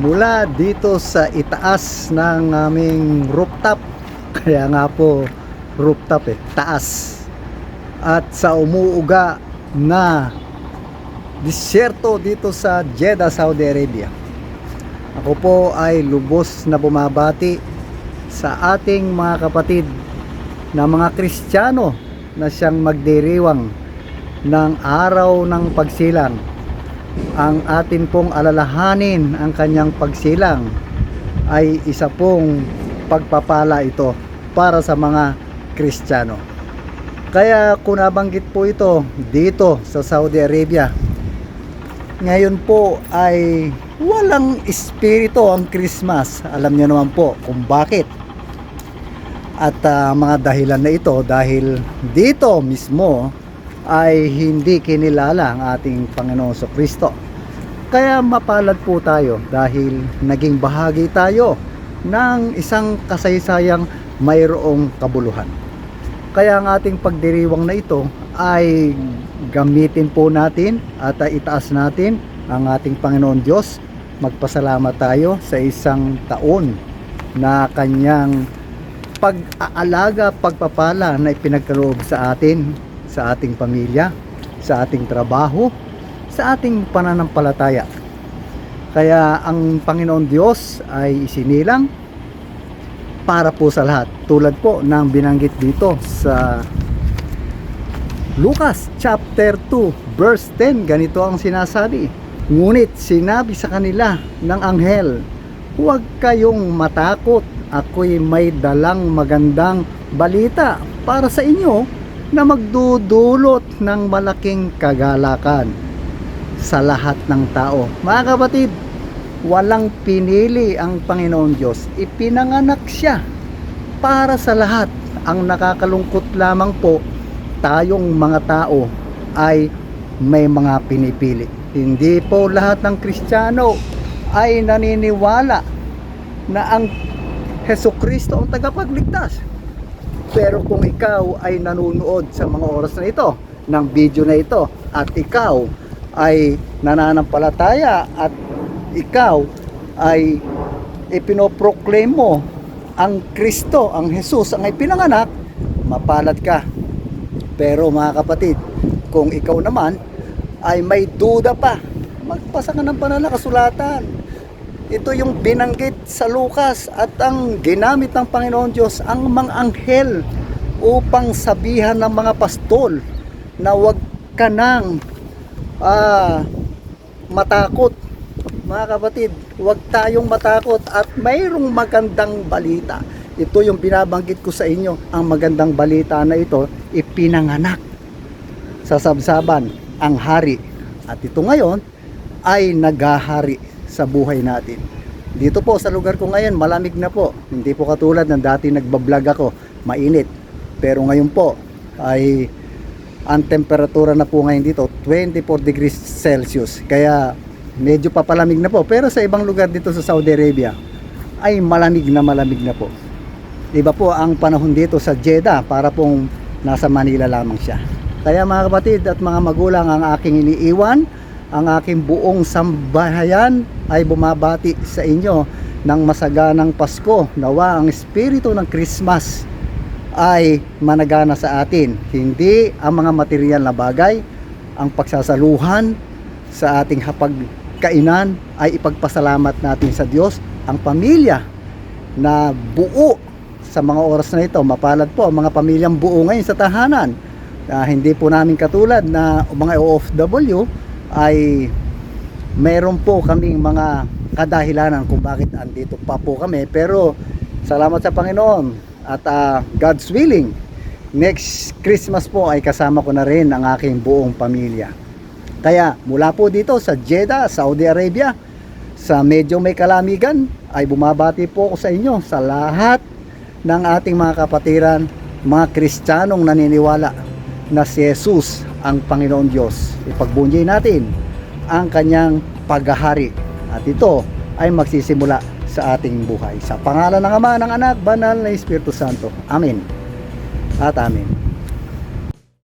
mula dito sa itaas ng aming rooftop. Kaya nga po rooftop eh, taas. At sa umuuga na disyerto dito sa Jeddah, Saudi Arabia. Ako po ay lubos na bumabati sa ating mga kapatid na mga Kristiyano na siyang magdiriwang ng araw ng pagsilang. Ang atin pong alalahanin ang kanyang pagsilang ay isa pong pagpapala ito para sa mga Kristiyano. Kaya kung nabanggit po ito dito sa Saudi Arabia, ngayon po ay walang espiritu ang Christmas. Alam niyo naman po kung bakit. At ah, mga dahilan na ito dahil dito mismo ay hindi kinilala ang ating Panginoon sa Kristo. Kaya mapalad po tayo dahil naging bahagi tayo ng isang kasaysayang mayroong kabuluhan. Kaya ang ating pagdiriwang na ito ay gamitin po natin at itaas natin ang ating Panginoon Diyos. Magpasalamat tayo sa isang taon na kanyang pag-aalaga, pagpapala na ipinagkaloob sa atin, sa ating pamilya, sa ating trabaho, sa ating pananampalataya. Kaya ang Panginoon Diyos ay isinilang para po sa lahat. Tulad po ng binanggit dito sa Lucas chapter 2 verse 10 ganito ang sinasabi Ngunit sinabi sa kanila ng anghel Huwag kayong matakot Ako'y may dalang magandang balita para sa inyo na magdudulot ng malaking kagalakan sa lahat ng tao. Mga kapatid, walang pinili ang Panginoon Diyos. Ipinanganak siya para sa lahat. Ang nakakalungkot lamang po, tayong mga tao ay may mga pinipili. Hindi po lahat ng Kristiyano ay naniniwala na ang Heso Kristo ang tagapagligtas. Pero kung ikaw ay nanonood sa mga oras na ito, ng video na ito, at ikaw ay nananampalataya at ikaw ay ipinoproclaim mo ang Kristo, ang Jesus, ang ipinanganak, mapalad ka. Pero mga kapatid, kung ikaw naman ay may duda pa, magpasa ka ng banal na kasulatan. Ito yung binanggit sa Lucas at ang ginamit ng Panginoon Diyos ang mga anghel upang sabihan ng mga pastol na wag ka nang ah, matakot. Mga kapatid, wag tayong matakot at mayroong magandang balita. Ito yung binabanggit ko sa inyo. Ang magandang balita na ito, ipinanganak sa sabsaban ang hari. At ito ngayon ay naghahari sa buhay natin. Dito po sa lugar ko ngayon, malamig na po. Hindi po katulad ng dati nagbablog ako, mainit. Pero ngayon po ay ang temperatura na po ngayon dito 24 degrees Celsius. Kaya medyo papalamig na po. Pero sa ibang lugar dito sa Saudi Arabia ay malamig na malamig na po. Iba po ang panahon dito sa Jeddah para pong nasa Manila lamang siya. Kaya mga kapatid at mga magulang ang aking iniiwan ang aking buong sambahayan ay bumabati sa inyo ng masaganang Pasko. Nawa ang espiritu ng Christmas ay managana sa atin. Hindi ang mga material na bagay, ang pagsasaluhan sa ating hapagkainan ay ipagpasalamat natin sa Diyos. Ang pamilya na buo sa mga oras na ito, mapalad po ang mga pamilyang buo ngayon sa tahanan. Ah, hindi po namin katulad na mga OFW ay meron po kaming mga kadahilanan kung bakit andito pa po kami. Pero salamat sa Panginoon at ah, God's willing next Christmas po ay kasama ko na rin ang aking buong pamilya. Kaya mula po dito sa Jeddah, Saudi Arabia sa medyo may kalamigan ay bumabati po ako sa inyo sa lahat ng ating mga kapatiran mga Kristiyanong naniniwala na si Jesus ang Panginoon Diyos. Ipagbunyi natin ang kanyang paghahari. At ito ay magsisimula sa ating buhay. Sa pangalan ng Ama, ng Anak, Banal na Espiritu Santo. Amen. At Amen.